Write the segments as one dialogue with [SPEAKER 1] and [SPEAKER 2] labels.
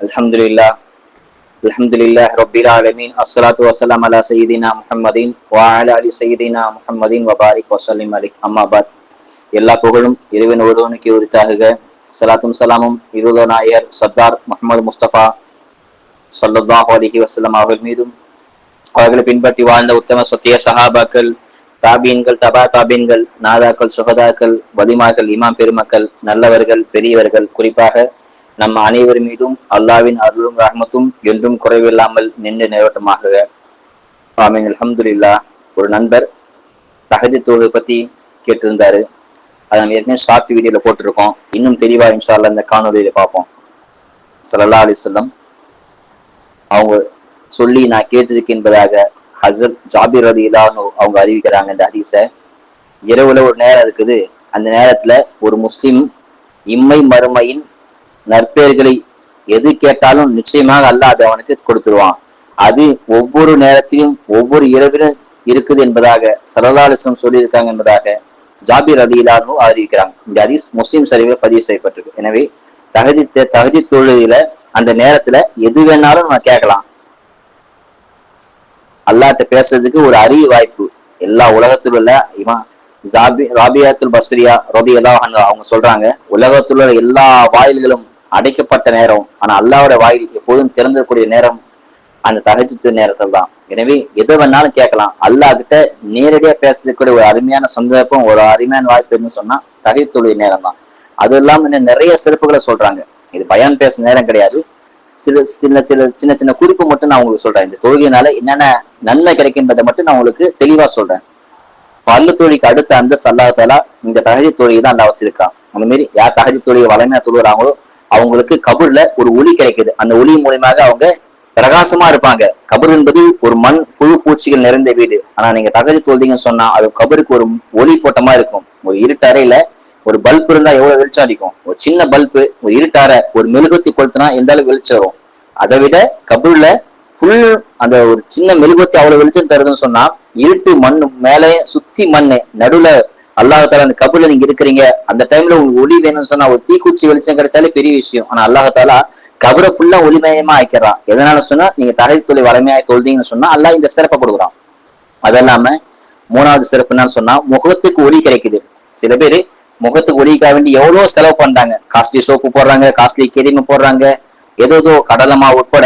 [SPEAKER 1] الحمد لله الحمد لله رب العالمين الصلاة والسلام على سيدنا محمد وعلى آل سيدنا محمد وبارك وسلم عليه أما بعد எல்லா புகழும் இறைவன் ஒருவனுக்கு உரித்தாகுக சலாத்தும் சலாமும் இருத நாயர் சர்தார் முகமது முஸ்தபா சல்லல்லாஹு அலிஹி வசல்லம் அவர்கள் மீதும் அவர்களை பின்பற்றி வாழ்ந்த உத்தம சத்திய சஹாபாக்கள் தாபீன்கள் தபா தாபீன்கள் நாதாக்கள் சுகதாக்கள் வலிமார்கள் இமாம் பெருமக்கள் நல்லவர்கள் பெரியவர்கள் குறிப்பாக நம்ம அனைவர் மீதும் அல்லாவின் அருளும் ரஹமத்தும் என்றும் குறைவில்லாமல் நின்று நிலவட்டமாக ஆமீன். அலமதுல்லா ஒரு நண்பர் தகஜ தொழுகை பத்தி கேட்டிருந்தாரு. அதை நம்ம ஏற்கனவே ஷார்ட் வீடியோல போட்டிருக்கோம். இன்னும் தெளிவா இன்ஷால்ல இந்த காணொலியில பார்ப்போம். ஸல்லல்லாஹு அலி சொல்லம் அவங்க சொல்லி நான் கேட்டிருக்கேன் என்பதாக ஹசரத் ஜாபிர் ரதி அவங்க அறிவிக்கிறாங்க இந்த ஹதீஸ. இரவுல ஒரு நேரம் இருக்குது. அந்த நேரத்துல ஒரு முஸ்லிம் இம்மை மறுமையின் நற்பெயர்களை எது கேட்டாலும் நிச்சயமாக அல்லாஹ் அது அவனுக்கு கொடுத்துருவான். அது ஒவ்வொரு நேரத்திலும் ஒவ்வொரு இரவிலும் இருக்குது என்பதாக சரதாலிசம் சொல்லியிருக்காங்க என்பதாக ஜாபிர் அதிலானு அறிவிக்கிறாங்க. இந்த ஹதீஸ் முஸ்லீம் சரிவில் பதிவு செய்யப்பட்டிருக்கு. எனவே தகுதி தகுதி தொழில அந்த நேரத்துல எது வேணாலும் நம்ம கேட்கலாம். அல்லாட்ட பேசுறதுக்கு ஒரு அரிய வாய்ப்பு. எல்லா உலகத்தில் உள்ள இமா ஜாபி ராபியாத்துல் பஸ்ரியா ரதி எல்லாம் அவங்க சொல்றாங்க உலகத்தில் உள்ள எல்லா வாயில்களும் அடைக்கப்பட்ட நேரம் ஆனா அல்லாவோட வாயில் எப்போதும் திறந்துடக்கூடிய நேரம் அந்த தகச்சித்து நேரத்தில் தான். எனவே எதை வேணாலும் கேட்கலாம். அல்லாஹ் கிட்ட நேரடியா பேசுறதுக்கூடிய ஒரு அருமையான சந்தர்ப்பம் ஒரு அருமையான வாய்ப்புன்னு சொன்னா தகைத்துடைய நேரம் தான். அது இல்லாம இன்னும் நிறைய சிறப்புகளை சொல்றாங்க. இது பயான் பேச நேரம் கிடையாது. சில சில சில சின்ன சின்ன குறிப்பு மட்டும் நான் உங்களுக்கு சொல்றேன். இந்த தொழுகையினால என்னென்ன நன்மை கிடைக்கின்றதை மட்டும் நான் உங்களுக்கு தெளிவா சொல்றேன். பல்லு தொழிலுக்கு அடுத்த அந்த சல்லாத்தாலா இந்த தகஜி தொழிலை தான் அல்லா வச்சிருக்கான். அந்த மாதிரி யார் தகஜி தொழிலை வளமையா தொழுகிறாங்களோ அவங்களுக்கு கபூர்ல ஒரு ஒளி கிடைக்குது. அந்த ஒளி மூலியமாக அவங்க பிரகாசமா இருப்பாங்க. கபர் என்பது ஒரு மண் புழு பூச்சிகள் நிறைந்த வீடு. ஆனா நீங்க தகுதி தொழுதீங்கன்னு சொன்னா அது கபருக்கு ஒரு ஒளி போட்டமா இருக்கும். ஒரு இருட்டறையில ஒரு பல்ப் இருந்தா எவ்வளவு வெளிச்சம் அடிக்கும்? ஒரு சின்ன பல்பு ஒரு இருட்டார ஒரு மெழுகுத்தி கொளுத்துனா எந்த அளவுக்கு வெளிச்சம் வரும்? அதை விட கபூர்ல ஃபுல் அந்த ஒரு சின்ன மெழுகுத்தி அவ்வளவு வெளிச்சம் தருதுன்னு சொன்னா இருட்டு மண்ணு மேலே சுத்தி மண்ணு நடுவுல அல்லாஹால அந்த கபூர்ல நீங்க இருக்கிறீங்க அந்த டைம்ல உங்களுக்கு ஒளி வேணும்னு சொன்னா ஒரு தீக்குச்சி வெளிச்சம் கிடைச்சாலே பெரிய விஷயம். ஆனா அல்லாஹாலா கபரை ஃபுல்லா ஒளிமயமா ஆக்கிறான் எதனால சொன்னா நீங்க தகை தொழில் வளமையாக தொழுதீங்கன்னு சொன்னா அல்லாஹ் இந்த சிறப்பை கொடுக்குறான். அது இல்லாம மூணாவது சிறப்பு என்னன்னு சொன்னா முகத்துக்கு ஒளி கிடைக்குது. சில பேரு முகத்துக்கு ஒளிக்காக வேண்டி எவ்வளவு செலவு பண்றாங்க. காஸ்ட்லி சோப்பு போடுறாங்க காஸ்ட்லி கிரீம் போடுறாங்க எதோ கடலமா உட்பட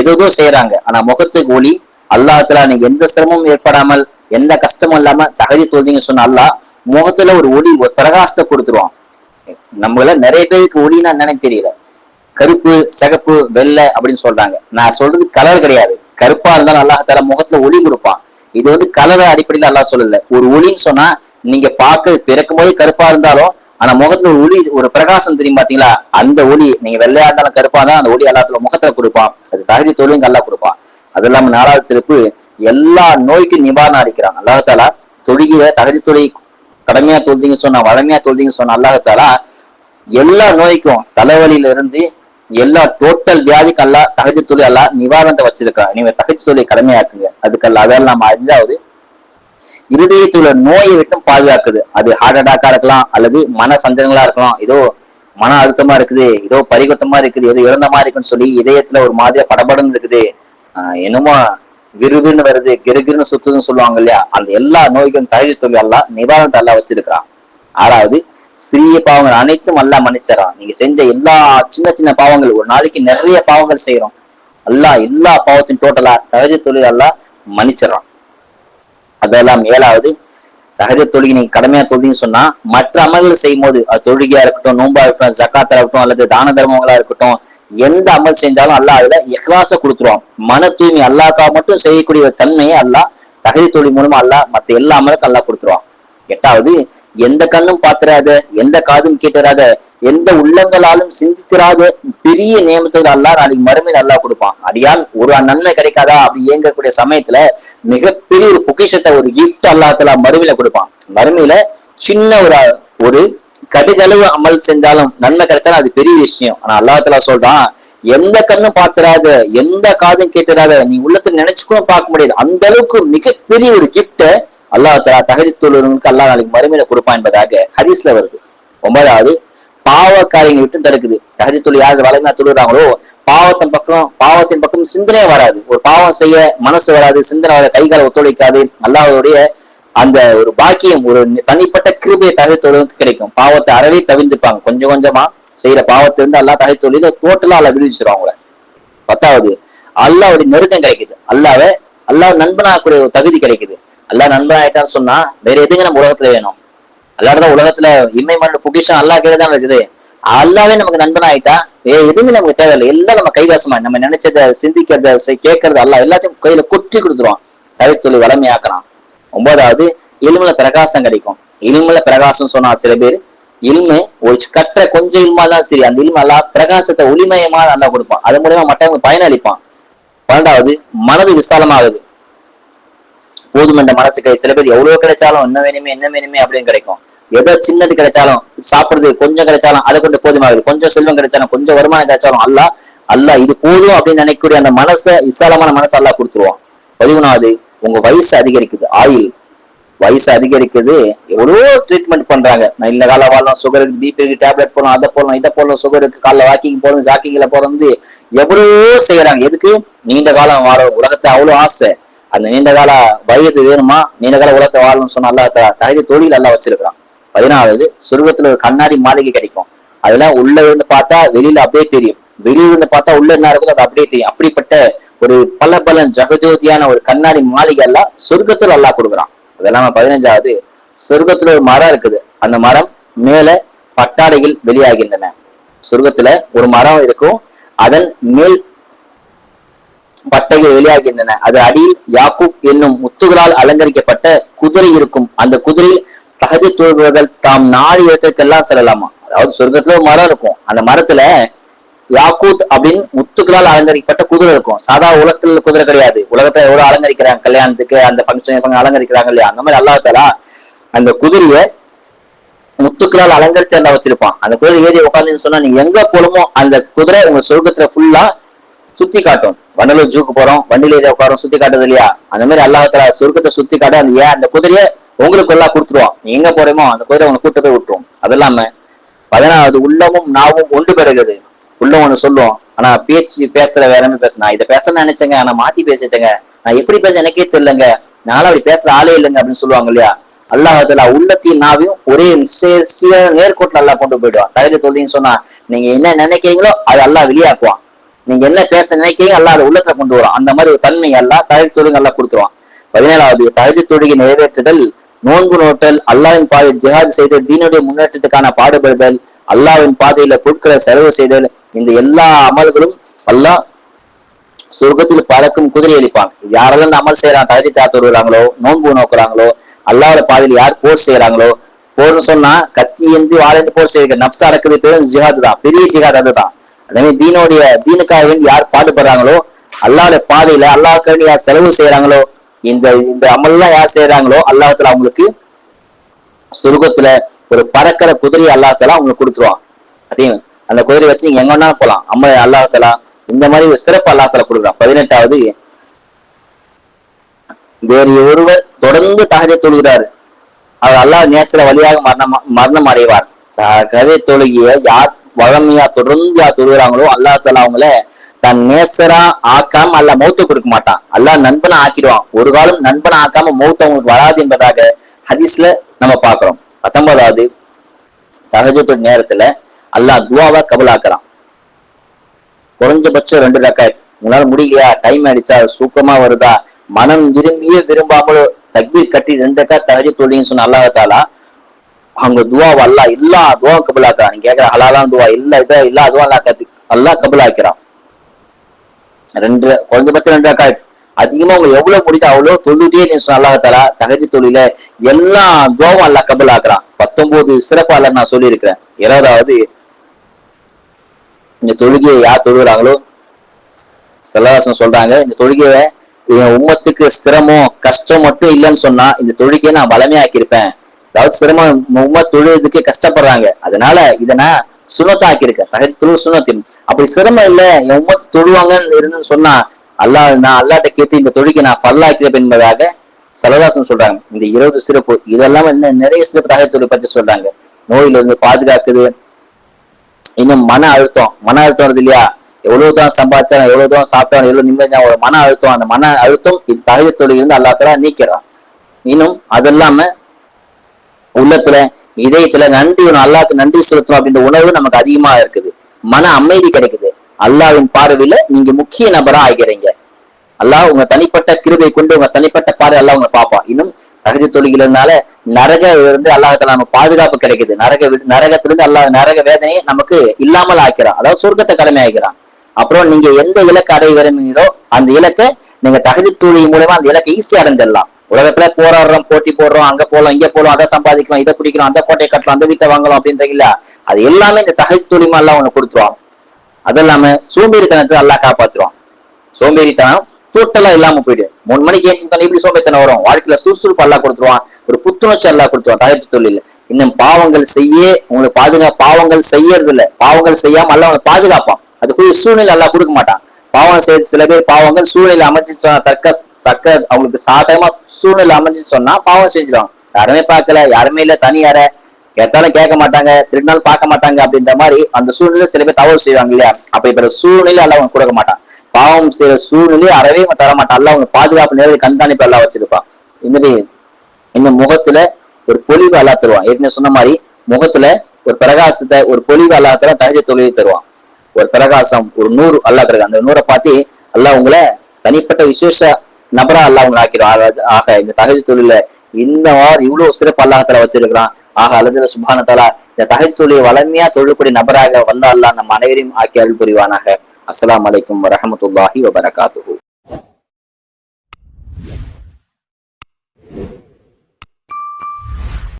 [SPEAKER 1] எதோ செய்யறாங்க ஆனா முகத்துக்கு ஒளி அல்லாஹத்துல நீங்க எந்த சிரமமும் ஏற்படாமல் எந்த கஷ்டமும் இல்லாம தகுதி தோல்விங்க சொன்ன அல்லாஹ் முகத்துல ஒரு ஒளி ஒரு பிரகாசத்தை கொடுத்துருவான். நம்மள நிறைய பேருக்கு ஒளினா என்னன்னு தெரியல. கருப்பு சிகப்பு வெள்ளை அப்படின்னு சொல்றாங்க. நான் சொல்றது கலர் கிடையாது. கருப்பா இருந்தாலும் அல்லாஹால முகத்துல ஒளி கொடுப்பான். இது வந்து கலரை அடிப்படையில் அல்லாஹ் சொல்லல. ஒரு ஒளின்னு சொன்னா நீங்க பார்க்க பிறக்கும் போது கருப்பா இருந்தாலும் ஆனா முகத்துல ஒரு ஒளி ஒரு பிரகாசம் தெரியும் பாத்தீங்களா? அந்த ஒளி நீங்க வெள்ளையா இருந்தாலும் கருப்பா இருந்தாலும் அந்த ஒளி எல்லாத்துல முகத்துல கொடுப்பான். அது தகுதி தொழிலுங்க அல்லா கொடுப்பான். அது இல்லாம நாலாவது சிறப்பு எல்லா நோய்க்கும் நிவாரணம் அளிக்கிறான். அல்லாஹால தொழுகிய தகுதி தொழில் கடமையா தொழுதிங்க சொன்னா வளமையா தொழுதிங்க சொன்ன அல்லாஹத்தாலா எல்லா நோய்க்கும் தலைவலியில இருந்து எல்லா டோட்டல் வியாதிக்கு அல்லா தகஜ தொழில் அல்லா நிவாரணத்தை வச்சிருக்கா நீங்க தகஜ தொழிலை கடமையாக்குங்க. அதுக்கல்ல அதெல்லாம் அஞ்சாவது இருதயத்துல நோயை விட்டும் பாதுகாக்குது. அது ஹார்ட் அட்டாக்கா இருக்கலாம் அல்லது மன சஞ்சலங்களா இருக்கலாம். ஏதோ மன அழுத்தமா இருக்குது ஏதோ பரிகுத்தமா இருக்குது ஏதோ இறந்த மாதிரி இருக்குன்னு சொல்லி இதயத்துல ஒரு மாதிரியா படபடன்னு இருக்குது. ஆஹ் என்னமோ விருதுன்னு வருது கிருகிருன்னு சுத்துதுன்னு சொல்லுவாங்க இல்லையா? அந்த எல்லா நோய்க்கும் தகஜ தொழில் எல்லாம் நிவாரணத்தை எல்லாம் வச்சிருக்கிறான். ஆறாவது சிறிய பாவங்கள் அனைத்தும் அல்லா மன்னிச்சறான் நீங்க செஞ்ச எல்லா சின்ன சின்ன பாவங்கள் ஒரு நாளைக்கு நிறைய பாவங்கள் செய்யறோம் அல்லா எல்லா பாவத்தின் டோட்டலா தகஜ தொழில் எல்லாம் மன்னிச்சிடறான். அதெல்லாம் ஏழாவது தகஜ தொழுகை நீங்க கடமையா தொழுதின்னு சொன்னா மற்ற அமல்கள் செய்யும் போது அது தொழுகையா இருக்கட்டும் நோம்பா இருக்கட்டும் ஜக்காத்தா இருக்கட்டும் அல்லது தான தர்மங்களா இருக்கட்டும் எந்த அமல் செஞ்சாலும் அல்லாஹ் அதுல இஹ்லாச கொடுத்துருவான் மன தூய்மை அல்லாக்கா மட்டும் செய்யக்கூடிய தன்மையை அல்லாஹ் தகுதி தொழில் மூலமா அல்லாஹ் மத்த எல்லா அமலுக்கும் அல்லாஹ் கொடுத்துருவான் எட்டாவது எந்த கண்ணும் பாத்திராத எந்த காதும் கேட்டராத எந்த உள்ளங்களாலும் சிந்தித்திராத பெரிய நியமத்துகள் அல்லா நாளைக்கு மறுமை அல்லா கொடுப்பான். அடியால் ஒரு நன்மை கிடைக்காதா? அப்படி இயங்கக்கூடிய சமயத்துல மிகப்பெரிய ஒரு பொக்கிஷத்தை ஒரு கிஃப்ட் அல்லாத்துல மறுமையில கொடுப்பான். மறுமையில சின்ன ஒரு ஒரு கடுகளவு அமல் செஞ்சாலும் நன்மை கிடைச்சாலும் அது பெரிய விஷயம். ஆனா அல்லாத்துல சொல்றான் எந்த கண்ணும் பார்த்துடாத எந்த காதும் கேட்டுறாத நீ உள்ளத்துல நினைச்சுக்கூட பார்க்க முடியாது. அந்த அளவுக்கு மிகப்பெரிய ஒரு கிஃப்ட அல்லாஹ் தலா தகஜி தொழுவர்களுக்கு அல்லாஹ் நாளைக்கு மறுமையில கொடுப்பான் என்பதாக ஹரிஸ்ல வருது. ஒன்பதாவது பாவ காரியங்களை விட்டு தடுக்குது. தகுதி தொழில் யாரு வளமையா தொழுகிறாங்களோ பாவத்தின் பக்கம் பாவத்தின் பக்கம் சிந்தனையே வராது. ஒரு பாவம் செய்ய மனசு வராது சிந்தனை வராது கைகால ஒத்துழைக்காது. அல்லாஹருடைய அந்த ஒரு பாக்கியம் ஒரு தனிப்பட்ட கிருபையை தகுதி தொழிலுக்கு கிடைக்கும். பாவத்தை அறவே தவிர்த்துப்பாங்க. கொஞ்சம் கொஞ்சமா செய்யற பாவத்தை இருந்து அல்லா தகுதி தொழில டோட்டலா அல்ல விடுவிச்சிரும் அவங்கள. பத்தாவது அல்லாவுடைய நெருக்கம் கிடைக்குது. அல்லாவே அல்லா நண்பனாகக்கூடிய ஒரு தகுதி கிடைக்குது. அல்லா நண்பன் ஆயிட்டான்னு சொன்னா வேற எதுங்க நம்ம உலகத்துல வேணும்? அல்லாட உலகத்துல இம்மை மண்ணு புகிஷம் அல்லா கீழே தான் இருக்குது. அல்லாவே நமக்கு நண்பன் ஆயிட்டா வேற எதுவுமே நமக்கு தேவையில்லை. எல்லாம் நம்ம கைவாசமா நம்ம நினைச்சத சிந்திக்கிறத கேட்கறது அல்ல எல்லாத்தையும் கையில கொட்டி கொடுத்துருவான். கவித்தொழில் வளமையாக்கலாம். ஒன்பதாவது இல்முல பிரகாசம் கிடைக்கும். இல்முல பிரகாசம் சொன்னா சில பேர் இல்மு ஒரு கற்ற கொஞ்சம் இல்மா தான் சரி. அந்த இல்மு அல்லா பிரகாசத்தை ஒளிமயமா நல்லா கொடுப்பான். அது மூலயமா மற்றவங்க பயனளிப்பான். பன்னெண்டாவது மனது விசாலமாகுது. போதும் என்ற மனசுக்கு சில பேர் எவ்வளவு கிடைச்சாலும் என்ன வேணுமே என்ன வேணுமே அப்படின்னு கிடைக்கும். ஏதோ சின்னது கிடைச்சாலும் சாப்பிடுறது கொஞ்சம் கிடைச்சாலும் அதை கொண்டு போதுமாகுது. கொஞ்சம் செல்வம் கிடைச்சாலும் கொஞ்சம் வருமானம் கிடைச்சாலும் அல்லாஹ் அல்ல இது போதும் அப்படின்னு நினைக்கக்கூடிய அந்த மனசை விசாலமான மனசை அல்லா கொடுத்துருவான். பதிமூணாவது உங்க வயசு அதிகரிக்குது ஆயில் வயசு அதிகரிக்குது. எவ்வளோ ட்ரீட்மெண்ட் பண்றாங்க. நான் இந்த கால வாழலாம் சுகருக்கு பிபி டேப்லெட் போடணும் அதை போடணும் இதை போடணும் சுகருக்கு காலைல வாக்கிங் போடணும் ஜாக்கிங்ல போறது எவ்வளோ செய்யறாங்க. எதுக்கு? நீண்ட காலம் வாழ உலகத்தை அவ்வளோ ஆசை. அந்த நீண்ட கால வயது வேணுமா? நீண்ட கால உலகத்தை வாழணும்னு சொன்னா அல்லா தகுதி தொழில் எல்லாம் வச்சிருக்கிறான். பதினாவது சொர்க்கத்துல ஒரு கண்ணாடி மாளிகை கிடைக்கும். அதெல்லாம் உள்ள இருந்து பார்த்தா வெளியில அப்படியே தெரியும். வெளியில இருந்து பார்த்தா உள்ள என்ன இருக்குதோ அது அப்படியே தெரியும். அப்படிப்பட்ட ஒரு பல பல ஜகஜோதியான ஒரு கண்ணாடி மாளிகை எல்லாம் சொர்க்கத்துல அல்லா கொடுக்குறான். அதெல்லாம் பதினஞ்சாவது சொர்க்கத்துல ஒரு மரம் இருக்குது. அந்த மரம் மேல பட்டாடைகள் வெளியாகின்றன. சொர்க்கத்துல ஒரு மரம் இருக்கும். அதன் மேல் பட்டைகள் வெளியாகின்றன. அது அடியில் யாக்கூப் என்னும் முத்துகளால் அலங்கரிக்கப்பட்ட குதிரை இருக்கும். அந்த குதிரையில் தகுதி தொழுபவர்கள் தாம் நாடு இடத்துக்கெல்லாம் செல்லலாமா? அதாவது சொர்க்கத்துல ஒரு மரம் இருக்கும். அந்த மரத்துல யாக்கூத் அப்படின்னு முத்துக்களால் அலங்கரிக்கப்பட்ட குதிரை இருக்கும். சாதா உலகத்துல குதிரை கிடையாது. உலகத்துல எவ்வளவு அலங்கரிக்கிறாங்க? கல்யாணத்துக்கு அந்த ஃபங்க்ஷன் அலங்கரிக்கிறாங்க இல்லையா? அந்த மாதிரி அல்லாஹாலா அந்த குதிரைய முத்துக்களால் அலங்கரிச்சு அந்த வச்சிருப்பான். அந்த குதிரை ஏறி உட்காந்துன்னு சொன்னா நீங்க எங்க போலுமோ அந்த குதிரை உங்க சொர்க்கத்துல ஃபுல்லா சுத்தி காட்டும். வண்டலூர் ஜூக்கு போறோம் வண்டியில ஏறி உட்காரோம் சுத்தி காட்டுறது இல்லையா? அந்த மாதிரி அல்லாஹால சொர்க்கத்தை சுத்தி காட்ட அந்த ஏன் அந்த குதிரைய உங்களுக்கு எல்லாம் கொடுத்துருவான். நீங்க எங்க போறீமோ அந்த குதிரை உங்களை கூட்டு போய் விட்டுரும். அது இல்லாம பதினாவது உள்ளமும் நாவும் ஒன்று பெறுகிறது உள்ள ஒண்ணு சொல்லுவோம். ஆனா பேச்சு பேசுற வேற மாதிரி பேச நான் இதை பேச நினைச்சேங்க. ஆனா மாத்தி பேசிட்டேங்க. நான் எப்படி பேச எனக்கே தெரியலங்க. நானும் அப்படி பேசுற ஆளே இல்லைங்க அப்படின்னு சொல்லுவாங்க இல்லையா? அல்லாஹத்துல உள்ளத்தையும் நாவையும் ஒரே சே- நேர்கோட்டில் அல்லாஹ் கொண்டு போயிடுவான். தகுதி தொழில்னு சொன்னா நீங்க என்ன நினைக்கிறீங்களோ அது அல்லாஹ் வெளியாக்குவான். நீங்க என்ன பேச நினைக்கிறீங்க அல்லா அதை உள்ளத்துல கொண்டு வரும் அந்த மாதிரி ஒரு தன்மை எல்லாம் தகுதி தொழில் எல்லாம் கொடுத்துருவான். பதினேழாவது தகுதி தொழுகை நிறைவேற்றுதல் நோன்பு நோட்டல் அல்லாவின் பாதை ஜிஹாது செய்தல் தீனுடைய முன்னேற்றத்துக்கான பாடுபடுதல் அல்லாவின் பாதையில பொருட்களை செலவு செய்தல் இந்த எல்லா அமல்களும் எல்லாம் சொர்க்கத்தில் பறக்கும் குதிரை அளிப்பாங்க யாரெல்லாம் இந்த அமல் செய்யறாங்க தகுதி தாத்து வருகிறாங்களோ நோன்பு நோக்குறாங்களோ அல்லாவோட பாதையில் யார் போர் செய்யறாங்களோ போர்னு சொன்னா கத்தி ஏந்தி வாழந்து போர் செய்யுங்க நப்சா அடக்குது பேரும் ஜிஹாது தான் பெரிய ஜிஹாத் அதுதான். அதே மாதிரி தீனுடைய தீனுக்காக வேண்டி யார் பாடுபடுறாங்களோ அல்லாவோட பாதையில அல்லாவுக்கு வேண்டி யார் செலவு செய்யறாங்களோ இந்த இந்த அமல்லாம் யார் செய்யறாங்களோ அல்லாஹத்துல அவங்களுக்கு சொர்க்கத்துல ஒரு பறக்கிற குதிரை அல்லாஹால அவங்களுக்கு கொடுத்துருவான். அதையும் அந்த குதிரை வச்சு நீங்க எங்க வேணா போலாம். அம்மா அல்லாத்தலா இந்த மாதிரி ஒரு சிறப்பு அல்லாஹால கொடுக்குறான். பதினெட்டாவது வேறு ஒருவர் தொடர்ந்து தகதை தொழுகிறார். அவர் அல்லாஹ் நேசர வழியாக மரணம் மரணம் அடைவார். தகதை தொழுகிய யார் வழமையா தொடர்ந்து யார் தொழுகிறாங்களோ அல்லாஹ் அவங்கள தன் நேசரா ஆக்காம அல்ல மௌத்த கொடுக்க மாட்டான். அல்லாஹ் நண்பனை ஆக்கிடுவான். ஒரு காலம் நண்பனை ஆக்காம மௌத்த அவங்களுக்கு வராது என்பதாக ஹதீஸ்ல நம்ம பாக்குறோம் பத்தொன்பதாவது தகஜத்து நேரத்துல அல்லாஹ் துவாவை கபலாக்குறான். குறைஞ்சபட்சம் ரெண்டு ரக்காயத். உங்களால முடியலையா? டைம் ஆயிடுச்சா சூக்கமா வருதா? மனம் விரும்பியே விரும்பாமல் தக்பீர் கட்டி ரெண்டு ரக்கா தகஜ தொழில்னு சொன்ன தாலா அவங்க துவா அல்லா எல்லா துவா கபலாக்கிறான். நீங்க கேட்கற ஹலாலான துவா இல்ல இதை எல்லா துவா அல்லாஹ் கத்து கபலாக்கிறான். ரெண்டு குறைஞ்சபட்சம் ரெண்டு ரக்காயத். அதிகமா உங்களை எவ்வளவு முடியுதோ அவ்வளவு தொழுதே நீ சொன்ன அல்லாஹ் தாலா தகஜ தொழில எல்லா துவாவும் அல்லாஹ் கபலாக்குறான் பத்தொன்பது சிறப்பாளர் நான் சொல்லியிருக்கிறேன். இருபதாவது இந்த தொழுகையை யார் தொழுகிறாங்களோ? செலவாசம் சொல்றாங்க இந்த தொழுகையை என் உம்மத்துக்கு சிரமம் கஷ்டம் மட்டும் இல்லைன்னு சொன்னா இந்த தொழுகையை நான் வளமையாக்கியிருப்பேன். அதாவது சிரமம் உம்ம தொழுறதுக்கு கஷ்டப்படுறாங்க. அதனால இதை நான் சுனத்தாக்கியிருக்கேன் தகதி தொழு சுனத்தின் அப்படி சிரமம் இல்ல என் உம்மத்து தொழுவாங்கன்னு இருந்துன்னு சொன்னா அல்லாஹ் நான் அல்லாட்ட கேட்டு இந்த தொழுகை நான் பல்லாக்கிறேன் என்பதாக சலதாசன் சொல்றாங்க. இந்த இருபது சிறப்பு இதெல்லாம் இன்னும் நிறைய சிறப்பு தகவல் பற்றி சொல்றாங்க. நோயில இருந்து பாதுகாக்குது. இன்னும் மன அழுத்தம் மன அழுத்தம் வருது இல்லையா? எவ்வளவு தான் சம்பாதிச்சாலும் எவ்வளவு தான் சாப்பிட்டாலும் எவ்வளவு நிம்மதியா ஒரு மன அழுத்தம் அந்த மன அழுத்தம் இது தகுதி தொழில் இருந்து அல்லா நீக்கிறான் இன்னும் அது இல்லாம உள்ளத்துல இதயத்துல நன்றி அல்லாக்கு நன்றி செலுத்தணும் அப்படின்ற உணர்வு நமக்கு அதிகமா இருக்குது. மன அமைதி கிடைக்குது. அல்லாவின் பார்வையில நீங்க முக்கிய நபரா ஆகிறீங்க. அல்லாஹ் உங்க தனிப்பட்ட கிருபை கொண்டு உங்க தனிப்பட்ட பார்வை அல்லாஹ் உங்க பார்ப்பான் இன்னும் தகுதி தொழில்னால நரக இருந்து அல்லாஹத்துல நம்ம பாதுகாப்பு கிடைக்குது. நரக நரகத்துல நரகத்திலிருந்து அல்லாஹ் நரக வேதனையை நமக்கு இல்லாமல் ஆக்கிறான். அதாவது சொர்க்கத்தை கடமை ஆகிறான் அப்புறம் நீங்க எந்த இலக்கு அடைய விரும்புகிறீங்களோ அந்த இலக்கை நீங்க தகுதி தொழில் மூலமா அந்த இலக்கை ஈஸியா அடைஞ்சிடலாம். உலகத்துல போராடுறோம் போட்டி போடுறோம் அங்க போலாம் இங்க போலாம் அதை சம்பாதிக்கலாம் இதை பிடிக்கலாம் அந்த கோட்டையை கட்டலாம் அந்த வீட்டை வாங்கலாம் அப்படின்றீங்களா அது எல்லாமே இந்த தகுதி தொழில் எல்லாம் உனக்கு கொடுத்துருவான். அது இல்லாம சோம்பேறித்தனத்தை நல்லா காப்பாத்துருவான் சோம்பேறித்தனம் டோட்டலா இல்லாம போயிடு. மூணு மணிக்கு ஏற்றி எப்படி சோம்பேறித்தனம் வரும். வாழ்க்கையில சுறுசுறுப்பு எல்லாம் கொடுத்துருவான். ஒரு புத்துணர்ச்சி எல்லாம் கொடுத்துருவான். தயாரித்து தொழில். இன்னும் பாவங்கள் செய்ய உங்களுக்கு பாதுகா பாவங்கள் செய்யறது இல்ல பாவங்கள் செய்யாம எல்லாம் உங்களை பாதுகாப்பான். அதுக்குரிய சூழ்நிலை எல்லாம் கொடுக்க மாட்டான். பாவம் செய்ய சில பேர் பாவங்கள் சூழ்நிலை அமைச்சு சொன்னா தக்க தக்க அவங்களுக்கு சாதகமா சூழ்நிலை அமைச்சு சொன்னா பாவம் செஞ்சிடும் யாருமே பார்க்கல யாருமே இல்ல தனியாரை கேட்டாலும் கேட்க மாட்டாங்க திருநாள் பார்க்க மாட்டாங்க அப்படின்ற மாதிரி அந்த சூழ்நிலை சில பேர் தவறு செய்வாங்க இல்லையா? அப்ப இப்ப சூழ்நிலை அல்ல அவங்க கொடுக்க மாட்டான். பாவம் செய்யற சூழ்நிலை அறவே அவன் தர மாட்டான். அல்ல அவங்க பாதுகாப்பு நேரடி கண்காணிப்பு எல்லாம் வச்சிருப்பான். இந்த மாதிரி இந்த முகத்துல ஒரு பொலிவு அல்லா தருவான். ஏற்கனவே சொன்ன மாதிரி முகத்துல ஒரு பிரகாசத்தை ஒரு பொலிவு அல்லா தர தகஜ தொழிலை தருவான். ஒரு பிரகாசம் ஒரு நூறு அல்லாஹ் கிடக்கு அந்த நூறை பார்த்து அல்லாஹ் உங்களை தனிப்பட்ட விசேஷ நபரா அல்லாஹ் உங்களை ஆக்கிடும். ஆக இந்த தகஜ தொழில இந்த மாதிரி இவ்வளவு சிறப்பு அல்லாஹத்துல வச்சிருக்கிறான். ஆக அல்லது சுபானத்தாலா இந்த தகஜ தொழிலை வளமையா தொழில்கூடிய நபராக வந்த அல்லாஹ் நம்ம அனைவரையும் ஆக்கி அருள் புரிவானாக. அஸ்லாம் அலைக்கும் வரமத்துல்லாஹி வபரகாத்து